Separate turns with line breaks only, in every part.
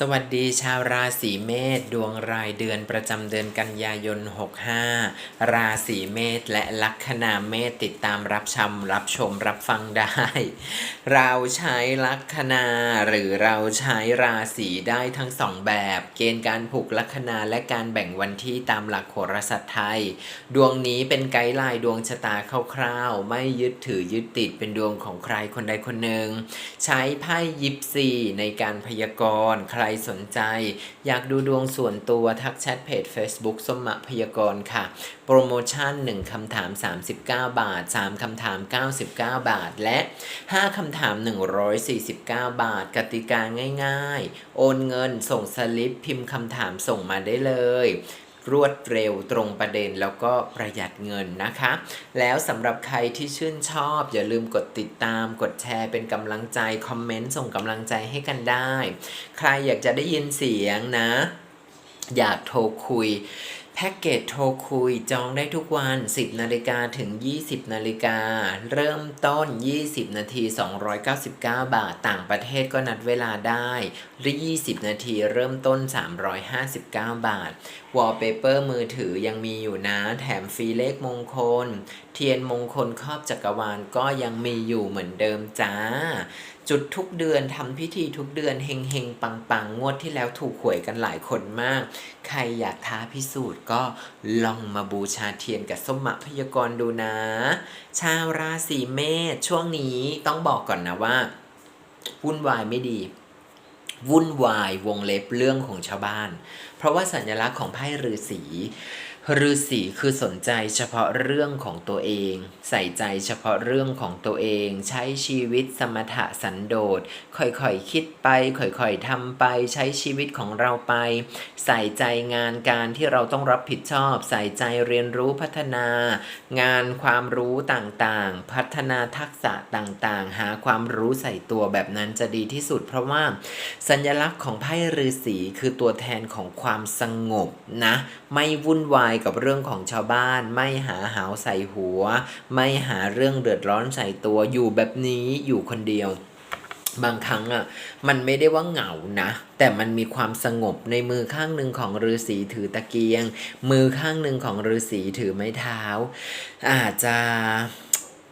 สวัสดีชาวราศีเมษดวงรายเดือนประจำเดือนกันยายน 65 ราศีเมษและลัคนาเมษติดตามรับชมรับชมรับฟังได้ เราใช้ลัคนาหรือเราใช้ราศีได้ทั้งสองแบบ เกณฑ์การผูกลัคนาและการแบ่งวันที่ตามหลักโหราศาสตร์ไทย ดวงนี้เป็นไกด์ไลน์ดวงชะตาคร่าวๆ ไม่ยึดถือยึดติดเป็นดวงของใครคนใดคนหนึ่งใช้ไพ่ยิปซีในการพยากรณ์สนใจ อยากดูดวงส่วนตัวทักแชทเพจ Facebook สมมะพยากรณ์ค่ะ โปรโมชั่น 1 คำถาม 39 บาท 3 คำถาม 99 บาท และ 5 คำถาม 149 บาท กติกาง่ายๆ โอนเงินส่งสลิปพิมพ์คำถามส่งมาได้เลย รวดเร็วตรงประเด็นแล้วก็ประหยัดเงินนะคะ แล้วสำหรับใครที่ชื่นชอบ อย่าลืมกดติดตามกดแชร์เป็นกำลังใจ คอมเมนต์ส่งกำลังใจให้กันได้ ใครอยากจะได้ยินเสียงนะ อยากโทรคุย แพ็กเกจโทรคุยจองได้ทุกวัน 10 นาฬิกาถึง 20 นาฬิกา เริ่มต้น 20 นาที 299 บาท ต่างประเทศก็นัดเวลาได้หรือ 20 นาทีเริ่มต้น 359 บาท วอลเปเปอร์มือถือยังมีอยู่นะ แถมฟรีเลขมงคล เทียนมงคลครอบจักรวาลก็ยังมีอยู่เหมือนเดิมจ้า จุดทุกเดือนทำพิธีทุกเดือนเฮงเฮงปังปังงวดที่แล้วถูกหวยกันหลายคนมาก ใครอยากท้าพิสูจน์ก็ลองมาบูชาเทียนกับส้มมะพยากรดูนะ ชาวราศีเมษช่วงนี้ต้องบอกก่อนนะว่าวุ่นวายไม่ดี วุ่นวายวงเล็บเรื่องของชาวบ้าน เพราะว่าสัญลักษณ์ของไพ่ฤาษี ฤาษีคือสนใจเฉพาะเรื่องของตัวเอง ใส่ใจเฉพาะเรื่องของตัวเอง ใช้ชีวิตสมถะสันโดษ ค่อยๆคิดไป ค่อยๆทำไป ใช้ชีวิตของเราไป ใส่ใจงานการที่เราต้องรับผิดชอบ ใส่ใจเรียนรู้พัฒนา งานความรู้ต่างๆ พัฒนาทักษะต่างๆ หาความรู้ใส่ตัวแบบนั้นจะดีที่สุด เพราะว่า สัญลักษณ์ของไพ่ฤาษีคือตัวแทนของความสงบนะ ไม่วุ่นวายกับเรื่องของชาวบ้าน ไม่หาหาวใส่หัว ไม่หาเรื่องเดือดร้อนใส่ตัวอยู่แบบนี้อยู่คนเดียว บางครั้งอะมันไม่ได้ว่าเหงานะแต่มันมีความสงบในมือข้างหนึ่งของฤาษีถือตะเกียง มือข้างหนึ่งของฤาษีถือไม้เท้า อาจจะ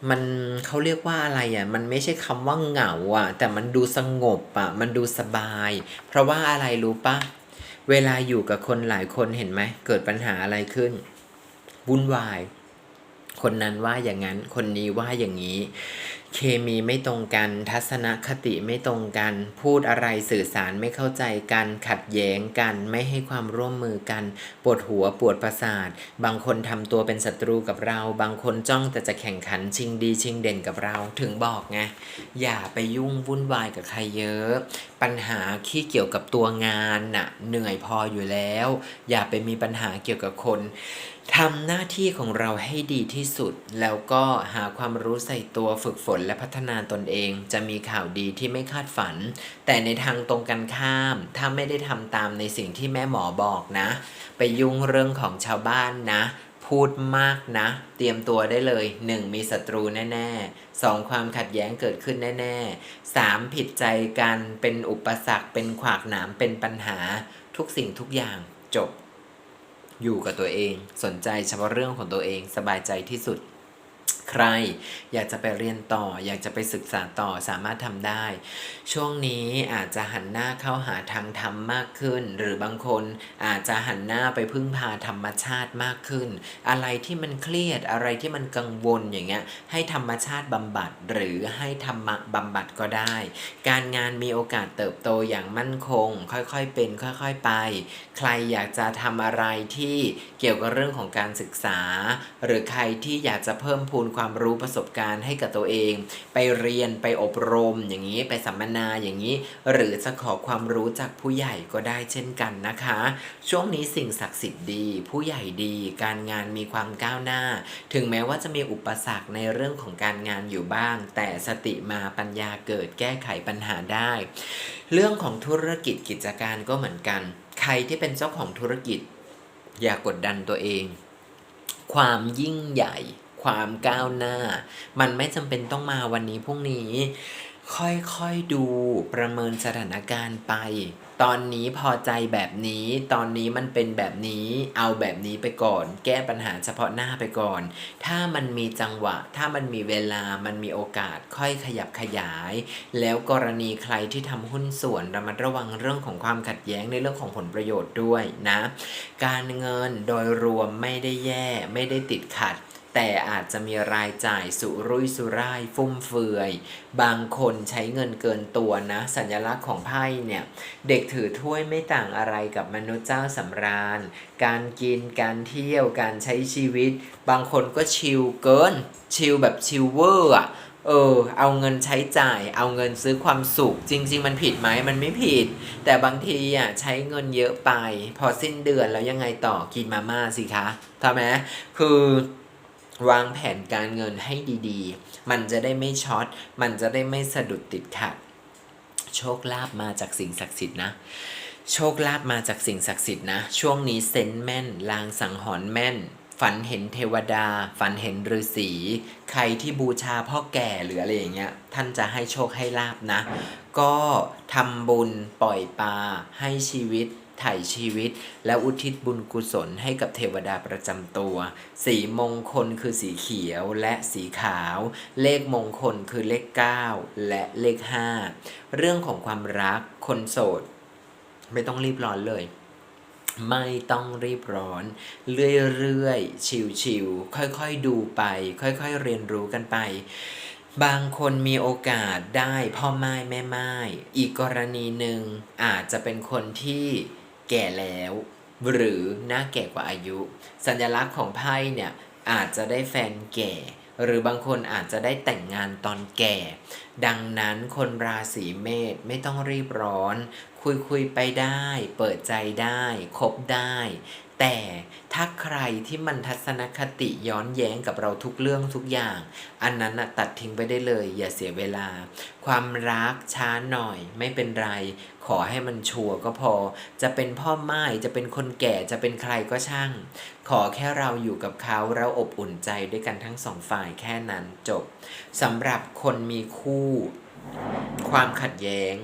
มันเขาเรียกว่าอะไรอะ มันไม่ใช่คำว่าเหงาอะ แต่มันดูสงบอะ มันดูสบาย เพราะว่าอะไรรู้ปะ เวลาอยู่กับคนหลายคนเห็นไหมเกิดปัญหาอะไรขึ้นวุ่นวาย คนนั้นว่าอย่างนั้น คนนี้ว่าอย่างนี้ เคมีไม่ตรงกัน ทัศนคติไม่ตรงกัน พูดอะไรสื่อสารไม่เข้าใจกัน ขัดแย้งกัน ไม่ให้ความร่วมมือกัน ปวดหัวปวดประสาท บางคนทำตัวเป็นศัตรูกับเรา บางคนจ้องแต่จะแข่งขันชิงดีชิงเด่นกับเรา ถึงบอกไง อย่าไปยุ่งวุ่นวายกับใครเยอะ ปัญหาที่เกี่ยวกับตัวงานน่ะ เหนื่อยพออยู่แล้ว อย่าไปมีปัญหาเกี่ยวกับคนทำหน้าที่ของเราให้ดีที่สุด แล้วก็หาความรู้ใส่ตัวฝึกฝนและพัฒนาตนเอง จะมีข่าวดีที่ไม่คาดฝัน แต่ในทางตรงกันข้าม ถ้าไม่ได้ทำตามในสิ่งที่แม่หมอบอกนะ ไปยุ่งเรื่องของชาวบ้านนะ พูดมากนะ เตรียมตัวได้เลย 1. มีศัตรูแน่ๆ 2. ความขัดแย้งเกิดขึ้นแน่ๆ 3. ผิดใจกันเป็นอุปสรรคเป็นขวากหนามเป็นปัญหา ทุกสิ่งทุกอย่างจบ อยู่กับตัวเอง สนใจเฉพาะเรื่องของตัวเองสบายใจที่สุด ใครอยากจะไปเรียนต่อ อยากจะไปศึกษาต่อสามารถทำได้ ช่วงนี้อาจจะหันหน้าเข้าหาทางธรรมมากขึ้น หรือบางคนอาจจะหันหน้าไปพึ่งพาธรรมชาติมากขึ้น อะไรที่มันเครียดอะไรที่มันกังวลอย่างเงี้ยให้ธรรมชาติบำบัด หรือให้ธรรมะบำบัดก็ได้ การงานมีโอกาสเติบโตอย่างมั่นคง ค่อยๆเป็น ค่อยๆไป ใครอยากจะทำอะไรที่เกี่ยวกับเรื่องของการศึกษา หรือใครที่อยากจะเพิ่มพูนความรู้ประสบการณ์ให้กับตัวเอง ไปเรียนไปอบรมอย่างนี้ไปสัมมนาอย่างนี้ หรือจะขอความรู้จากผู้ใหญ่ก็ได้เช่นกันนะคะ ช่วงนี้สิ่งศักดิ์สิทธิ์ดี ผู้ใหญ่ดี การงานมีความก้าวหน้า ถึงแม้ว่าจะมีอุปสรรคในเรื่องของการงานอยู่บ้าง แต่สติมาปัญญาเกิดแก้ไขปัญหาได้ เรื่องของธุรกิจกิจการก็เหมือนกัน ใครที่เป็นเจ้าของธุรกิจ อย่ากดดันตัวเอง ความยิ่งใหญ่ ความก้าวหน้า มันไม่จำเป็นต้องมาวันนี้พรุ่งนี้ ค่อยๆดูประเมินสถานการณ์ไป ตอนนี้พอใจแบบนี้ ตอนนี้มันเป็นแบบนี้ เอาแบบนี้ไปก่อน แก้ปัญหาเฉพาะหน้าไปก่อน ถ้ามันมีจังหวะ ถ้ามันมีเวลา มันมีโอกาส ค่อยขยับขยาย แล้วกรณีใครที่ทำหุ้นส่วนระมัดระวังเรื่องของความขัดแย้งในเรื่องของผลประโยชน์ด้วยนะ การเงินโดยรวมไม่ได้แย่ ไม่ได้ติดขัด แต่อาจจะมีรายจ่ายสุรุ่ยสุร่ายฟุ่มเฟือย บางคนใช้เงินเกินตัวนะ สัญลักษณ์ของไพ่เนี่ย เด็กถือถ้วยไม่ต่างอะไรกับมนุษย์เจ้าสำราญ การกินการเที่ยวการใช้ชีวิต บางคนก็ชิลเกิน ชิลแบบชิลเวอร์อะเออ เอาเงินใช้จ่าย เอาเงินซื้อความสุข จริง ๆ มันผิดไหมมันไม่ผิด แต่บางทีอะใช้เงินเยอะไป พอสิ้นเดือนแล้วยังไงต่อกินมาม่าสิคะทำไหมคือ วางแผนการเงินให้ดีๆ มันจะได้ไม่ช็อต มันจะได้ไม่สะดุดติดขัด โชคลาภมาจากสิ่งศักดิ์สิทธิ์นะ โชคลาภมาจากสิ่งศักดิ์สิทธิ์นะ ช่วงนี้เซนแม่น ลางสังหรณ์แม่น ฝันเห็นเทวดา ฝันเห็นฤาษีใครที่บูชาพ่อแก่หรืออะไรอย่างเงี้ยท่านจะให้โชคให้ลาบนะ ก็ทำบุญปล่อยปลาให้ชีวิตไถ่ชีวิต และอุทิศบุญกุศลให้กับเทวดาประจำตัว สีมงคลคือสีเขียวและสีขาว เลขมงคลคือเลข 9 และเลข 5 เรื่องของความรักคนโสด ไม่ต้องรีบร้อนเลย ไม่ต้องรีบร้อน เรื่อยๆ ชิวๆค่อยๆดูไป ค่อยๆเรียนรู้กันไป บางคนมีโอกาสได้พ่อไม้แม่ไม้อีกกรณีหนึ่งอาจจะเป็นคนที่แก่แล้ว หรือหน้าแก่กว่าอายุ สัญลักษณ์ของไพ่เนี่ยอาจจะได้แฟนแก่ หรือบางคนอาจจะได้แต่งงานตอนแก่ ดังนั้นคนราศีเมษไม่ต้องรีบร้อน คุยคุยไปได้ เปิดใจได้คบได้ แต่ถ้าใครที่มันทัศนคติย้อนแย้งกับเราทุกเรื่องทุกอย่าง อันนั้นตัดทิ้งไปได้เลย อย่าเสียเวลา ความรักช้าหน่อยไม่เป็นไร ขอให้มันชัวร์ก็พอ จะเป็นพ่อไม้จะเป็นคนแก่จะเป็นใครก็ช่าง ขอแค่เราอยู่กับเขาเราอบอุ่นใจด้วยกันทั้งสองฝ่ายแค่นั้นจบสำหรับคนมีคู่ ความขัดแย้ง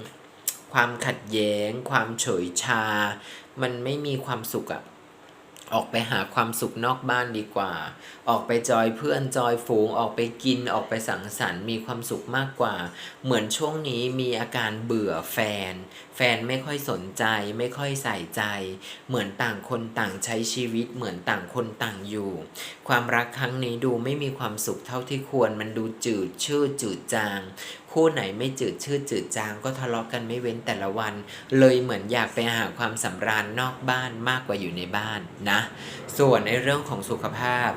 ความขัดแย้ง ความเฉยชา มันไม่มีความสุขอะออกไปหาความสุขนอกบ้านดีกว่า ออกไปจอยเพื่อนจอยฝูง ออกไปกิน ออกไปสังสรรค์มีความสุขมากกว่า เหมือนช่วงนี้มีอาการเบื่อแฟน แฟนไม่ค่อยสนใจ ไม่ค่อยใส่ใจ เหมือนต่างคนต่างใช้ชีวิต เหมือนต่างคนต่างอยู่ ความรักครั้งนี้ดูไม่มีความสุขเท่าที่ควร มันดูจืดชืดจืดจางคู่ไหนไม่จืดชืดจืดจางก็ทะเลาะกันไม่เว้นแต่ละวัน เลยเหมือนอยากไปหาความสำราญนอกบ้านมากกว่าอยู่ในบ้านนะ ส่วนในเรื่องของสุขภาพ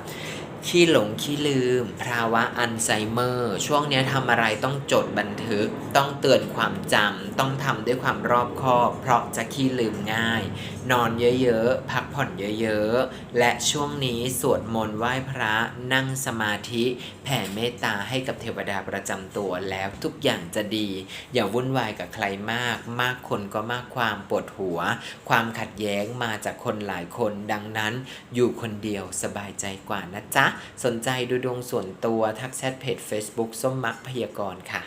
ขี้หลงขี้ลืม ภาวะอัลไซเมอร์ ช่วงนี้ทำอะไรต้องจดบันทึก ต้องเตือนความจำต้องทำด้วยความรอบคอบ เพราะจะขี้ลืมง่าย นอนเยอะๆ พักผ่อนเยอะๆ และช่วงนี้สวดมนต์ไหว้พระนั่งสมาธิแผ่เมตตาให้กับเทวดาประจำตัวแล้วทุกอย่างจะดี อย่าวุ่นวายกับใครมาก มากคนก็มากความปวดหัว ความขัดแย้งมาจากคนหลายคนดังนั้น อยู่คนเดียวสบายใจกว่านะจ๊ะสนใจดูดวงส่วนตัวทักแชทเพจ Facebook ส้มมักพยากรณ์ค่ะ